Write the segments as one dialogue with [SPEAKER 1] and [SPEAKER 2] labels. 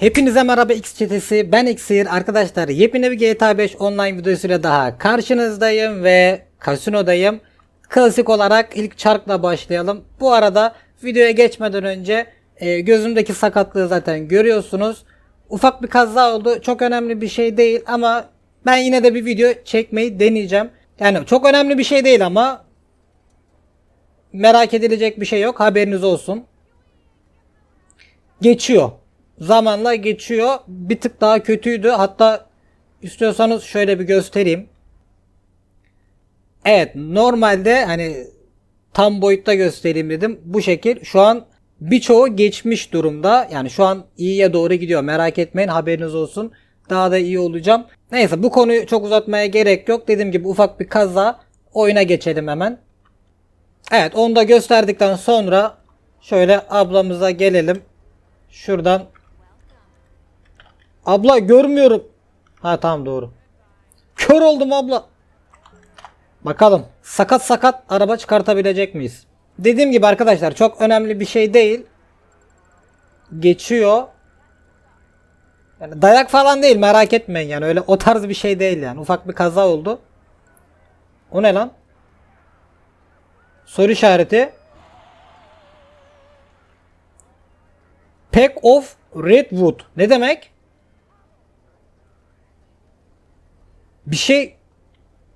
[SPEAKER 1] Hepinize merhaba X çetesi ben Xir arkadaşlar yepyeni bir GTA 5 online videosuyla daha karşınızdayım ve kasinodayım. Klasik olarak ilk çarkla başlayalım. Bu arada videoya geçmeden önce e, gözümdeki sakatlığı zaten görüyorsunuz. Ufak bir kaza oldu çok önemli bir şey değil ama ben yine de bir video çekmeyi deneyeceğim. Yani çok önemli bir şey değil ama merak edilecek bir şey yok haberiniz olsun geçiyor. Zamanla geçiyor. Bir tık daha kötüydü. Hatta istiyorsanız şöyle bir göstereyim. Evet normalde hani tam boyutta göstereyim dedim. Bu şekil şu an birçoğu geçmiş durumda. Yani şu an iyiye doğru gidiyor. Merak etmeyin haberiniz olsun. Daha da iyi olacağım. Neyse bu konuyu çok uzatmaya gerek yok. Dediğim gibi ufak bir kaza. Oyuna geçelim hemen. Evet onu da gösterdikten sonra şöyle ablamıza gelelim. Şuradan. Abla görmüyorum. Ha tamam doğru. Kör oldum abla. Bakalım sakat sakat araba çıkartabilecek miyiz? Dediğim gibi arkadaşlar çok önemli bir şey değil. Geçiyor. Yani dayak falan değil merak etmeyin yani öyle o tarz bir şey değil yani. Ufak bir kaza oldu. O ne lan? Soru işareti. Pack of Redwood. Ne demek? Bir şey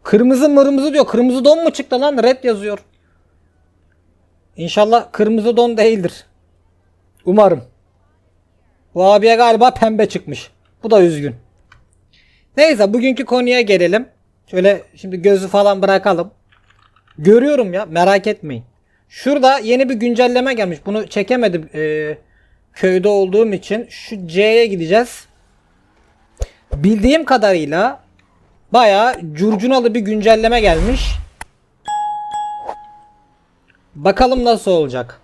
[SPEAKER 1] kırmızı mırmızı diyor. Kırmızı don mu çıktı lan? Red yazıyor. İnşallah kırmızı don değildir. Umarım. Bu abiye galiba pembe çıkmış. Bu da üzgün. Neyse bugünkü konuya gelelim. Şöyle şimdi gözü falan bırakalım. Görüyorum ya merak etmeyin. Şurada yeni bir güncelleme gelmiş. Bunu çekemedim ee, köyde olduğum için. Şu C'ye gideceğiz. Bildiğim kadarıyla bayağı curcunalı bir güncelleme gelmiş. Bakalım nasıl olacak.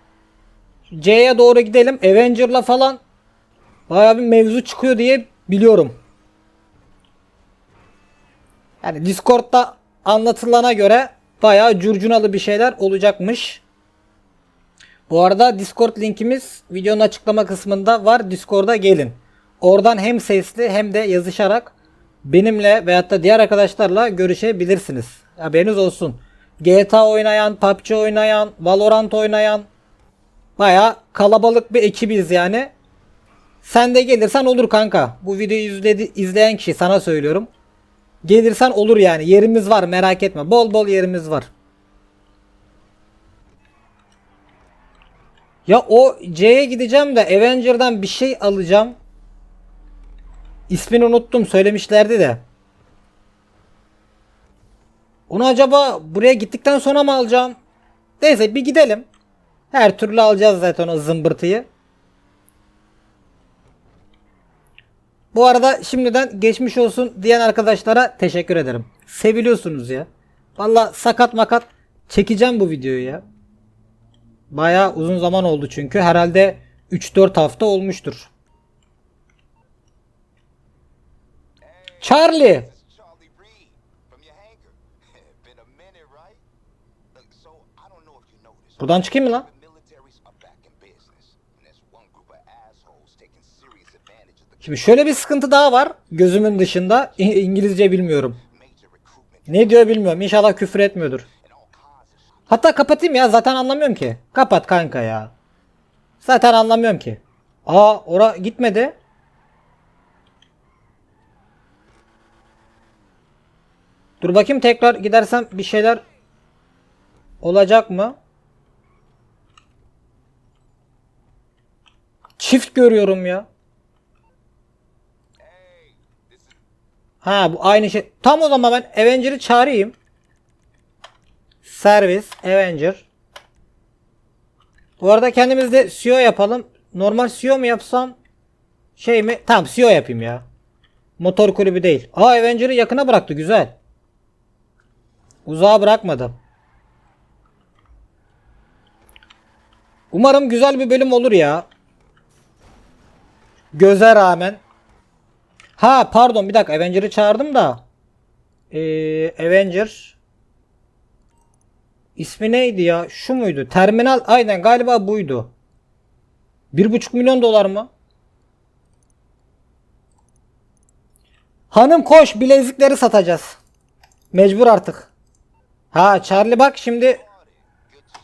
[SPEAKER 1] C'ye doğru gidelim. Avenger'la falan bayağı bir mevzu çıkıyor diye biliyorum. Yani Discord'da anlatılana göre bayağı curcunalı bir şeyler olacakmış. Bu arada Discord linkimiz videonun açıklama kısmında var. Discord'a gelin. Oradan hem sesli hem de yazışarak benimle veyahut da diğer arkadaşlarla görüşebilirsiniz. Haberiniz olsun. GTA oynayan, PUBG oynayan, Valorant oynayan bayağı kalabalık bir ekibiz yani. Sen de gelirsen olur kanka. Bu videoyu izledi, izleyen kişi sana söylüyorum. Gelirsen olur yani. Yerimiz var merak etme. Bol bol yerimiz var. Ya o C'ye gideceğim de Avenger'dan bir şey alacağım. İsmini unuttum söylemişlerdi de. Onu acaba buraya gittikten sonra mı alacağım? Neyse bir gidelim. Her türlü alacağız zaten o zımbırtıyı. Bu arada şimdiden geçmiş olsun diyen arkadaşlara teşekkür ederim. Seviliyorsunuz ya. Valla sakat makat çekeceğim bu videoyu ya. Bayağı uzun zaman oldu çünkü. Herhalde 3-4 hafta olmuştur.
[SPEAKER 2] This.
[SPEAKER 1] Buradan çıkayım mı lan? Şimdi şöyle bir sıkıntı daha var. Gözümün dışında İngilizce bilmiyorum. Ne diyor bilmiyorum. İnşallah küfür etmiyordur. Hatta kapatayım ya. Zaten anlamıyorum ki. Kapat kanka ya. Zaten anlamıyorum ki. Aa ora gitmedi. Dur bakayım tekrar gidersem bir şeyler olacak mı? Çift görüyorum ya. Ha bu aynı şey. Tam o zaman ben Avenger'ı çağırayım. Servis Avenger. Bu arada kendimiz de CEO yapalım. Normal CEO mu yapsam? Şey mi? Tamam CEO yapayım ya. Motor kulübü değil. Aa Avenger'ı yakına bıraktı güzel. Uzağa bırakmadı. Umarım güzel bir bölüm olur ya. Göze rağmen. Ha pardon bir dakika Avenger'ı çağırdım da. Ee, Avenger İsmi neydi ya? Şu muydu? Terminal aynen galiba buydu. 1,5 milyon dolar mı? Hanım koş bilezikleri satacağız. Mecbur artık. Ha Charlie bak şimdi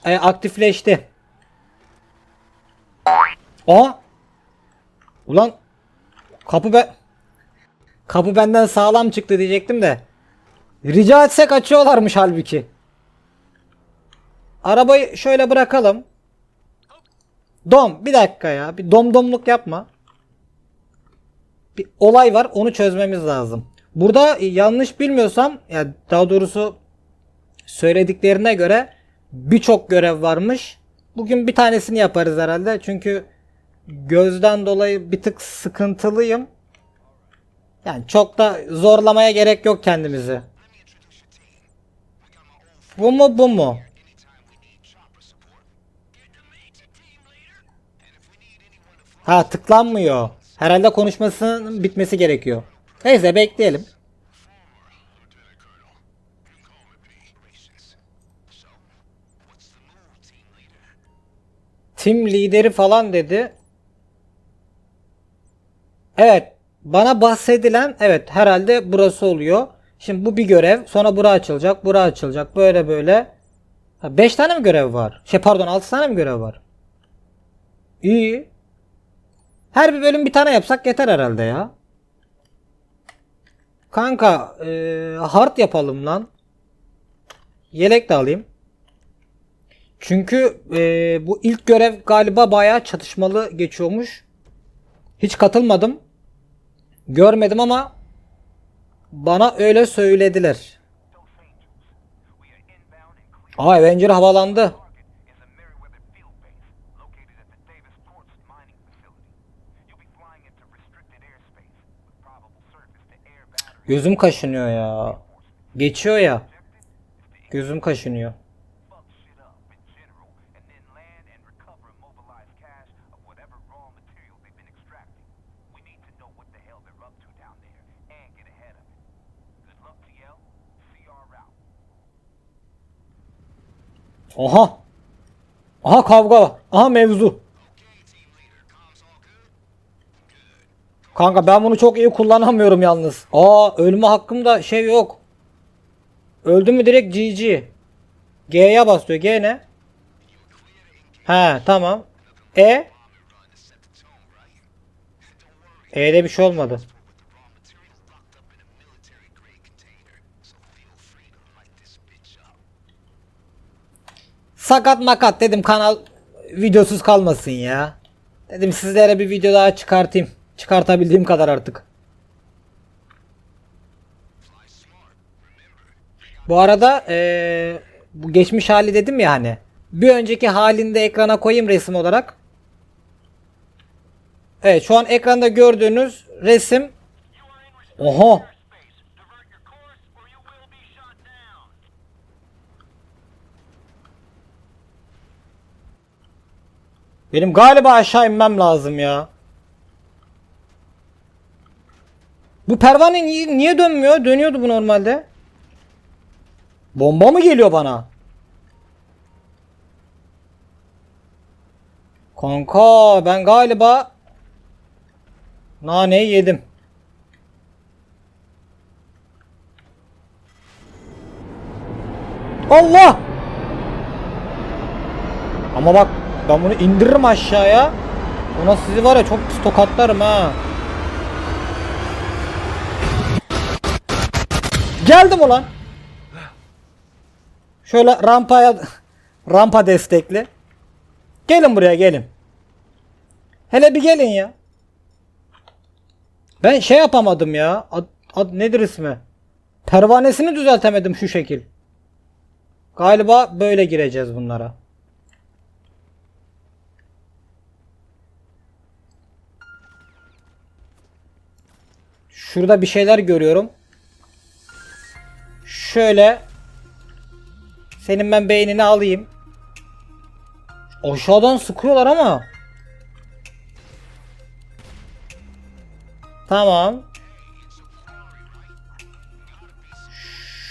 [SPEAKER 1] e, aktifleşti. Aa. Ulan kapı be kapı benden sağlam çıktı diyecektim de. Rica etsek açıyorlarmış halbuki. Arabayı şöyle bırakalım. Dom bir dakika ya. Bir domdomluk yapma. Bir olay var onu çözmemiz lazım. Burada yanlış bilmiyorsam ya daha doğrusu söylediklerine göre birçok görev varmış. Bugün bir tanesini yaparız herhalde. Çünkü gözden dolayı bir tık sıkıntılıyım. Yani çok da zorlamaya gerek yok kendimizi. Bu mu bu mu? Ha tıklanmıyor. Herhalde konuşmasının bitmesi gerekiyor. Neyse bekleyelim. Tim lideri falan dedi. Evet. Bana bahsedilen evet herhalde burası oluyor. Şimdi bu bir görev. Sonra bura açılacak. Bura açılacak. Böyle böyle. 5 tane mi görev var? Şey pardon 6 tane mi görev var? İyi. Her bir bölüm bir tane yapsak yeter herhalde ya. Kanka eee, hard yapalım lan. Yelek de alayım. Çünkü eee, bu ilk görev galiba bayağı çatışmalı geçiyormuş. Hiç katılmadım. Görmedim ama bana öyle söylediler. Aa Avenger havalandı. Gözüm kaşınıyor ya. Geçiyor ya. Gözüm kaşınıyor. Aha. Aha kavga. Aha mevzu. Kanka ben bunu çok iyi kullanamıyorum yalnız. Aa ölme hakkımda şey yok. Öldü mü direkt GG. G'ye basıyor. G ne? He tamam. E? E'de bir şey olmadı. Sakat makat dedim kanal videosuz kalmasın ya. Dedim sizlere bir video daha çıkartayım. Çıkartabildiğim kadar artık. Bu arada eee, bu geçmiş hali dedim ya hani. Bir önceki halini de ekrana koyayım resim olarak. Evet şu an ekranda gördüğünüz resim. Oha. Benim galiba aşağı inmem lazım ya. Bu pervane niye, niye dönmüyor? Dönüyordu bu normalde. Bomba mı geliyor bana? Kanka ben galiba naneyi yedim. Allah! Ama bak ben bunu indiririm aşağıya. Ona sizi var ya çok pis tokatlarım ha. Geldim ulan. Şöyle rampaya rampa destekli. Gelin buraya gelin. Hele bir gelin ya. Ben şey yapamadım ya. Ad, ad nedir ismi? Pervanesini düzeltemedim şu şekil. Galiba böyle gireceğiz bunlara. Şurada bir şeyler görüyorum. Şöyle senin ben beynini alayım. Aşağıdan sıkıyorlar ama. Tamam.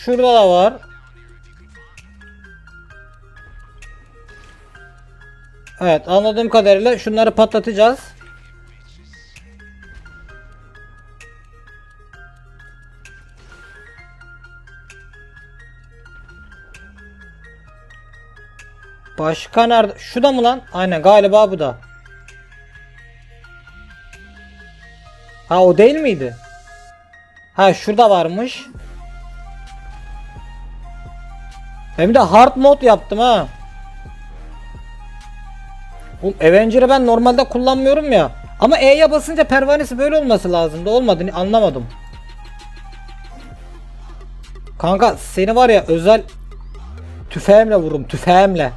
[SPEAKER 1] Şurada da var. Evet anladığım kadarıyla şunları patlatacağız. Başka nerede? Şu da mı lan? Aynen galiba bu da. Ha o değil miydi? Ha şurada varmış. Hem de hard mode yaptım ha. Bu Avenger'ı ben normalde kullanmıyorum ya. Ama E'ye basınca pervanesi böyle olması lazımdı. Olmadı anlamadım. Kanka seni var ya özel tüfeğimle vururum tüfeğimle.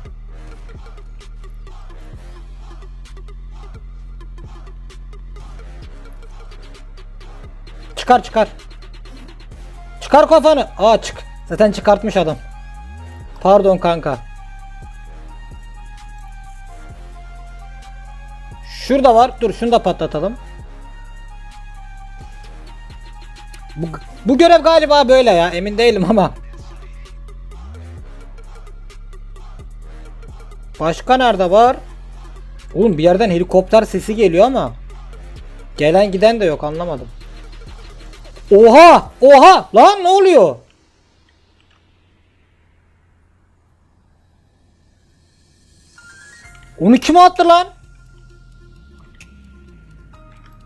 [SPEAKER 1] Çıkar çıkar. Çıkar kafanı. Aa çık. Zaten çıkartmış adam. Pardon kanka. Şurada var. Dur şunu da patlatalım. Bu, bu görev galiba böyle ya. Emin değilim ama. Başka nerede var? Oğlum bir yerden helikopter sesi geliyor ama. Gelen giden de yok anlamadım. Oha! Oha! Lan ne oluyor? Onu kim attı lan?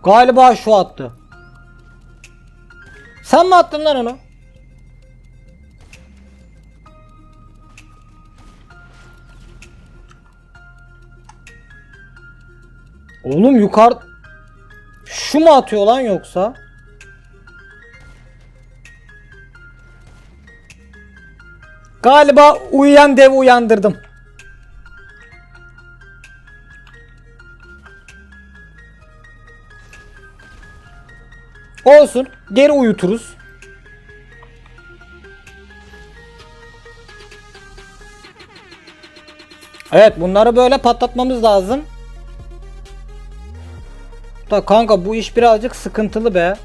[SPEAKER 1] Galiba şu attı. Sen mi attın lan onu? Oğlum yukarı şu mu atıyor lan yoksa? Galiba uyuyan dev uyandırdım. Olsun. Geri uyuturuz. Evet bunları böyle patlatmamız lazım. Da kanka bu iş birazcık sıkıntılı be.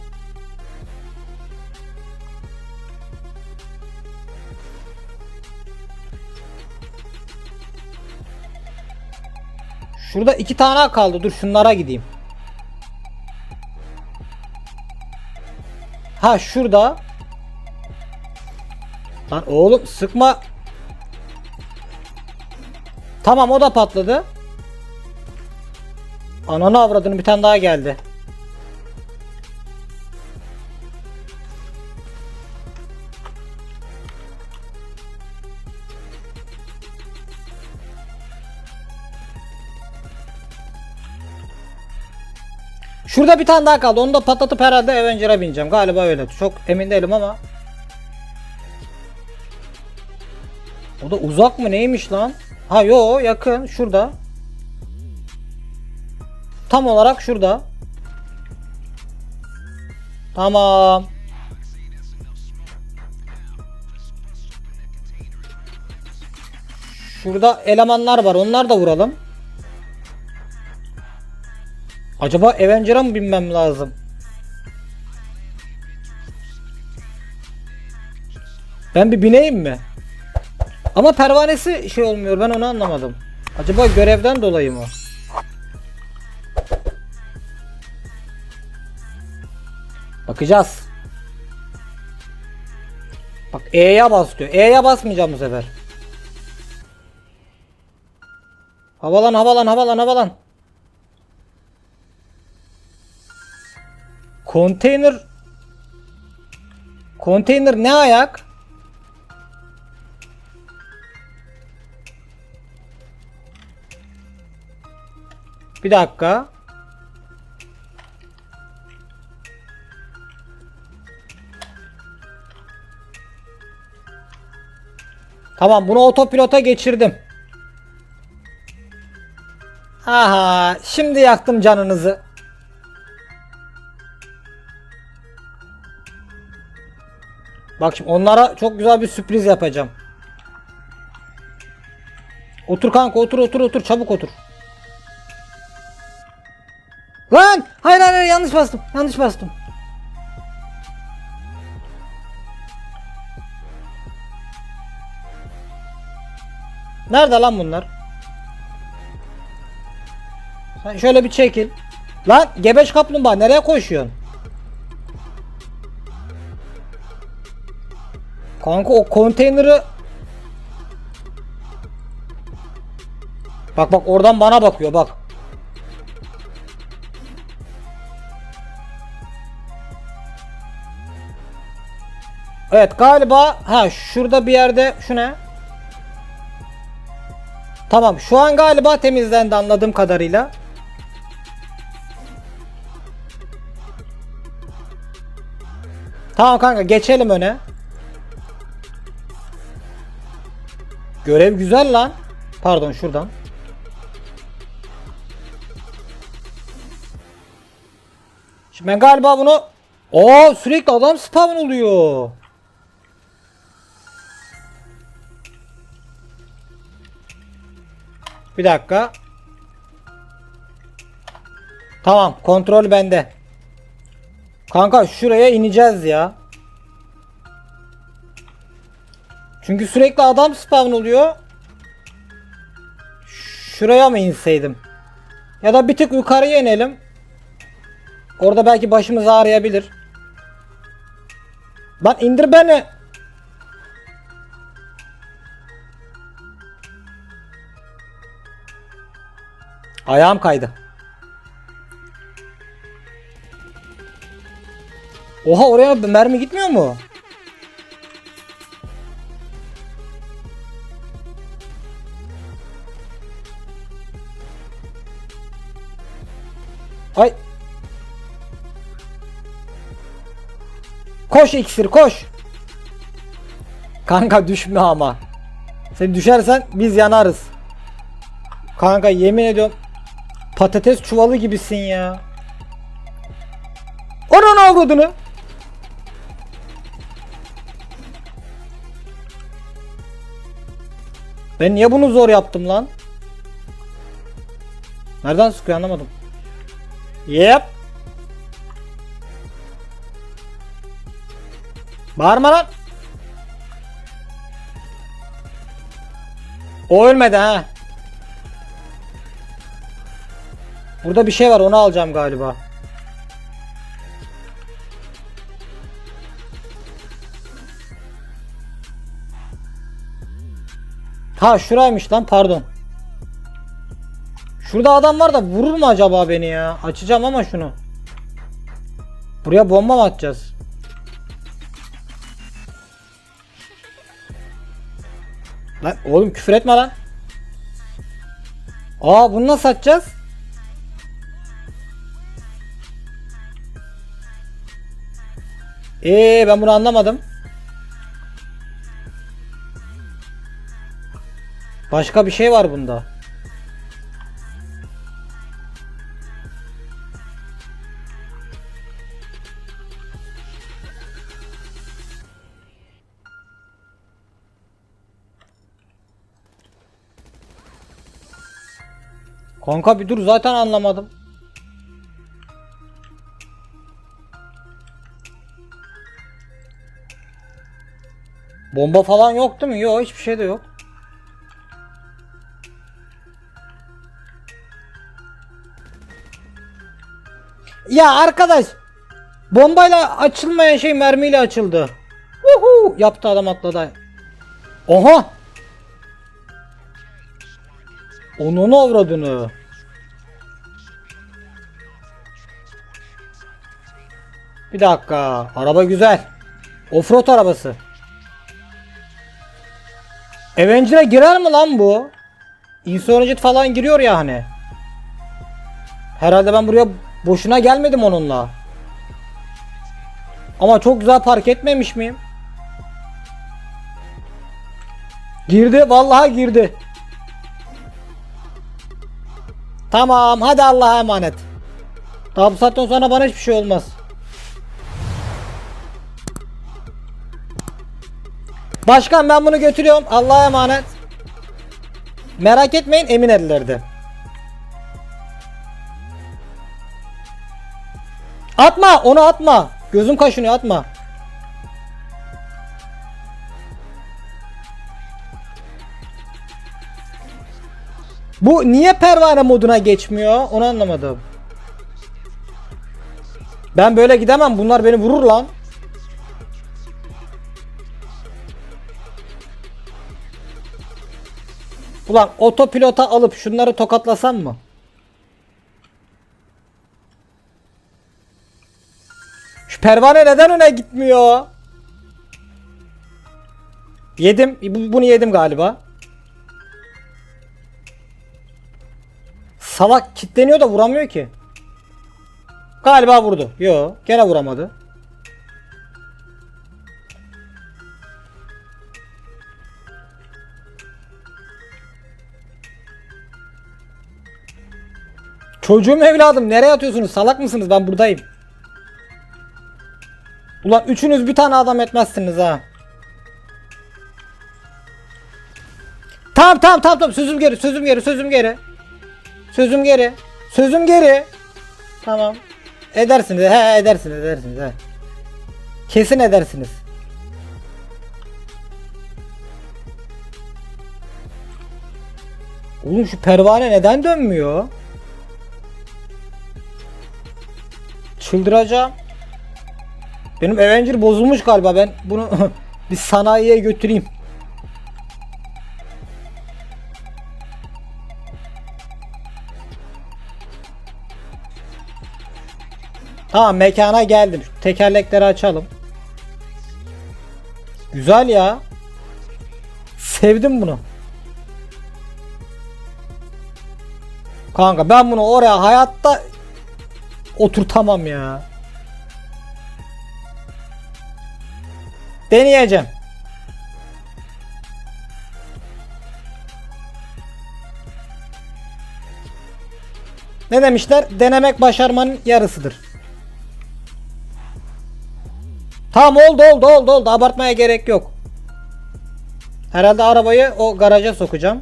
[SPEAKER 1] Şurada iki tane kaldı. Dur şunlara gideyim. Ha şurada. Lan oğlum sıkma. Tamam o da patladı. Ananı avradını bir tane daha geldi. Şurada bir tane daha kaldı. Onu da patlatıp herhalde Avenger'a bineceğim. Galiba öyle. Çok emin değilim ama. O da uzak mı neymiş lan? Ha yo yakın şurada. Tam olarak şurada. Tamam. Şurada elemanlar var. Onlar da vuralım. Acaba Avenger'a mı binmem lazım? Ben bir bineyim mi? Ama pervanesi şey olmuyor. Ben onu anlamadım. Acaba görevden dolayı mı? Bakacağız. Bak E'ye bas diyor. E'ye basmayacağım bu sefer. Havalan havalan havalan havalan. Konteyner Konteyner ne ayak? Bir dakika. Tamam bunu otopilota geçirdim. Aha şimdi yaktım canınızı. Bak şimdi onlara çok güzel bir sürpriz yapacağım. Otur kanka otur otur otur çabuk otur. Lan hayır hayır yanlış bastım yanlış bastım. Nerede lan bunlar? Sen şöyle bir çekil. Lan gebeş kaplumbağa nereye koşuyorsun? Kanka o konteyneri Bak bak oradan bana bakıyor bak. Evet galiba ha şurada bir yerde şu ne? Tamam şu an galiba temizlendi anladığım kadarıyla. Tamam kanka geçelim öne. Görev güzel lan. Pardon şuradan. Şimdi ben galiba bunu Aa sürekli adam spawn oluyor. Bir dakika. Tamam kontrol bende. Kanka şuraya ineceğiz ya. Çünkü sürekli adam spawn oluyor. Şuraya mı inseydim? Ya da bir tık yukarıya inelim. Orada belki başımız ağrıyabilir. Lan indir beni. Ayağım kaydı. Oha oraya mermi gitmiyor mu? Ay. Koş iksir koş. Kanka düşme ama. Sen düşersen biz yanarız. Kanka yemin ediyorum patates çuvalı gibisin ya. Onun avradını. Ben niye bunu zor yaptım lan? Nereden sıkıyor anlamadım. Yep. Bağırma lan. O ölmedi ha. Burada bir şey var onu alacağım galiba. Ha şuraymış lan pardon. Şurada adam var da vurur mu acaba beni ya? Açacağım ama şunu. Buraya bomba mı atacağız? Lan oğlum küfür etme lan. Aa bunu nasıl atacağız? Ee ben bunu anlamadım. Başka bir şey var bunda. Kanka bir dur zaten anlamadım. Bomba falan yok değil mi? Yok hiçbir şey de yok. Ya arkadaş bombayla açılmayan şey mermiyle açıldı. Uhu yaptı adam atladı. Oha. Onun avradını. Bir dakika. Araba güzel. Offroad arabası. Avenger'a girer mi lan bu? Insurgent falan giriyor ya hani. Herhalde ben buraya boşuna gelmedim onunla. Ama çok güzel park etmemiş miyim? Girdi vallahi girdi. Tamam hadi Allah'a emanet. Daha bu saatten sonra bana hiçbir şey olmaz. Başkan ben bunu götürüyorum. Allah'a emanet. Merak etmeyin emin ellerde. Atma onu atma. Gözüm kaşınıyor atma. Bu niye pervane moduna geçmiyor? Onu anlamadım. Ben böyle gidemem. Bunlar beni vurur lan. Ulan otopilota alıp şunları tokatlasam mı? Şu pervane neden öne gitmiyor? Yedim. Bu- Bunu yedim galiba. Salak kitleniyor da vuramıyor ki. Galiba vurdu. Yo, gene vuramadı. Çocuğum evladım nereye atıyorsunuz? Salak mısınız? Ben buradayım. Ulan üçünüz bir tane adam etmezsiniz ha. Tamam tamam tamam tamam sözüm geri sözüm geri sözüm geri. Sözüm geri. Sözüm geri. Tamam. Edersiniz. He edersiniz edersiniz he. Kesin edersiniz. Oğlum şu pervane neden dönmüyor? Çıldıracağım. Benim Avenger bozulmuş galiba. Ben bunu bir sanayiye götüreyim. Tamam mekana geldim. Tekerlekleri açalım. Güzel ya. Sevdim bunu. Kanka ben bunu oraya hayatta oturtamam ya. Deneyeceğim. Ne demişler? Denemek başarmanın yarısıdır. Tamam oldu oldu oldu oldu. Abartmaya gerek yok. Herhalde arabayı o garaja sokacağım.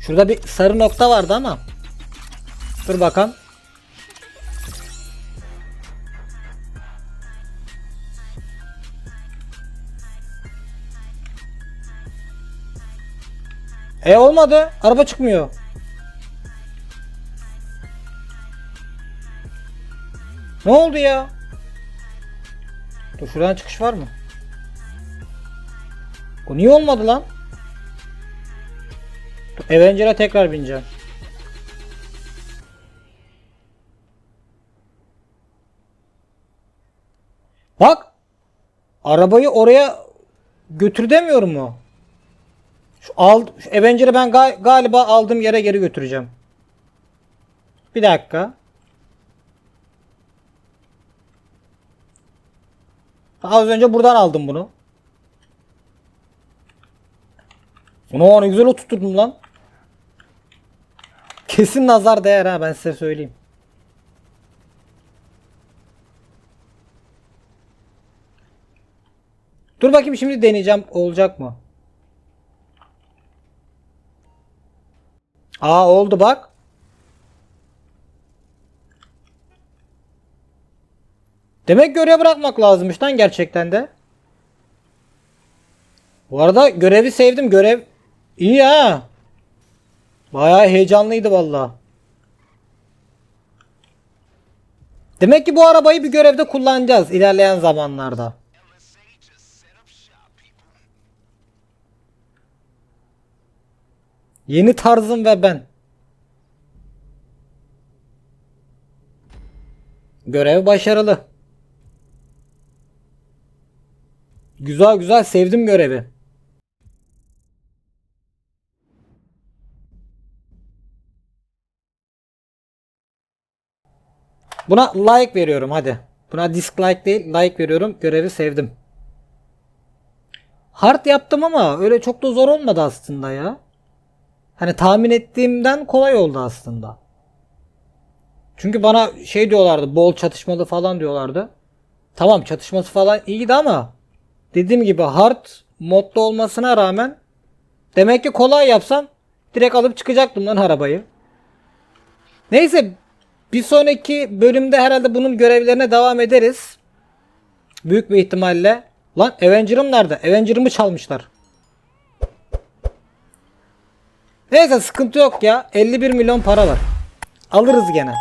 [SPEAKER 1] Şurada bir sarı nokta vardı ama. Dur bakalım. E olmadı. Araba çıkmıyor. Ne oldu ya? Dur şuradan çıkış var mı? O niye olmadı lan? Avenger'a tekrar bineceğim. Bak. Arabayı oraya götür demiyorum mu? Şu, al, şu Avenger'ı ben ga- galiba aldığım yere geri götüreceğim. Bir dakika. Az önce buradan aldım bunu. Bunu ne güzel oturtturdum lan. Kesin nazar değer ha ben size söyleyeyim. Dur bakayım şimdi deneyeceğim olacak mı? Aa oldu bak. Demek görev bırakmak lazımmış lan gerçekten de. Bu arada görevi sevdim. Görev iyi ha. Bayağı heyecanlıydı valla. Demek ki bu arabayı bir görevde kullanacağız ilerleyen zamanlarda. Yeni tarzım ve ben. Görev başarılı. Güzel güzel sevdim görevi. Buna like veriyorum hadi. Buna dislike değil like veriyorum. Görevi sevdim. Hard yaptım ama öyle çok da zor olmadı aslında ya. Hani tahmin ettiğimden kolay oldu aslında. Çünkü bana şey diyorlardı bol çatışmalı falan diyorlardı. Tamam çatışması falan iyiydi ama dediğim gibi hard modda olmasına rağmen demek ki kolay yapsam direkt alıp çıkacaktım lan arabayı. Neyse bir sonraki bölümde herhalde bunun görevlerine devam ederiz. Büyük bir ihtimalle. Lan Avenger'ım nerede? Avenger'ımı çalmışlar. Neyse sıkıntı yok ya. 51 milyon para var. Alırız gene.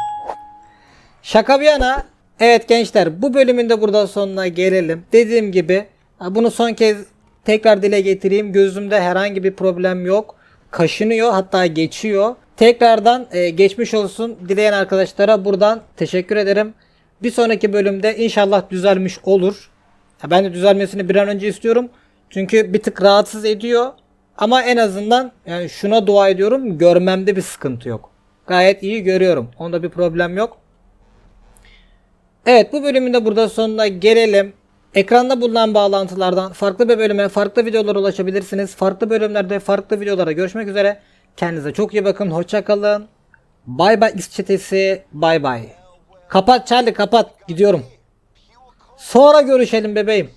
[SPEAKER 1] Şaka bir yana. Evet gençler bu bölümün de burada sonuna gelelim. Dediğim gibi bunu son kez tekrar dile getireyim. Gözümde herhangi bir problem yok. Kaşınıyor hatta geçiyor. Tekrardan e, geçmiş olsun dileyen arkadaşlara buradan teşekkür ederim. Bir sonraki bölümde inşallah düzelmiş olur. Ben de düzelmesini bir an önce istiyorum. Çünkü bir tık rahatsız ediyor. Ama en azından yani şuna dua ediyorum. Görmemde bir sıkıntı yok. Gayet iyi görüyorum. Onda bir problem yok. Evet bu bölümün de burada sonuna gelelim. Ekranda bulunan bağlantılardan farklı bir bölüme, farklı videolara ulaşabilirsiniz. Farklı bölümlerde, farklı videolarda görüşmek üzere. Kendinize çok iyi bakın. Hoşça kalın. Bay bay X çetesi. Bay bay. Kapat Charlie kapat. Gidiyorum. Sonra görüşelim bebeğim.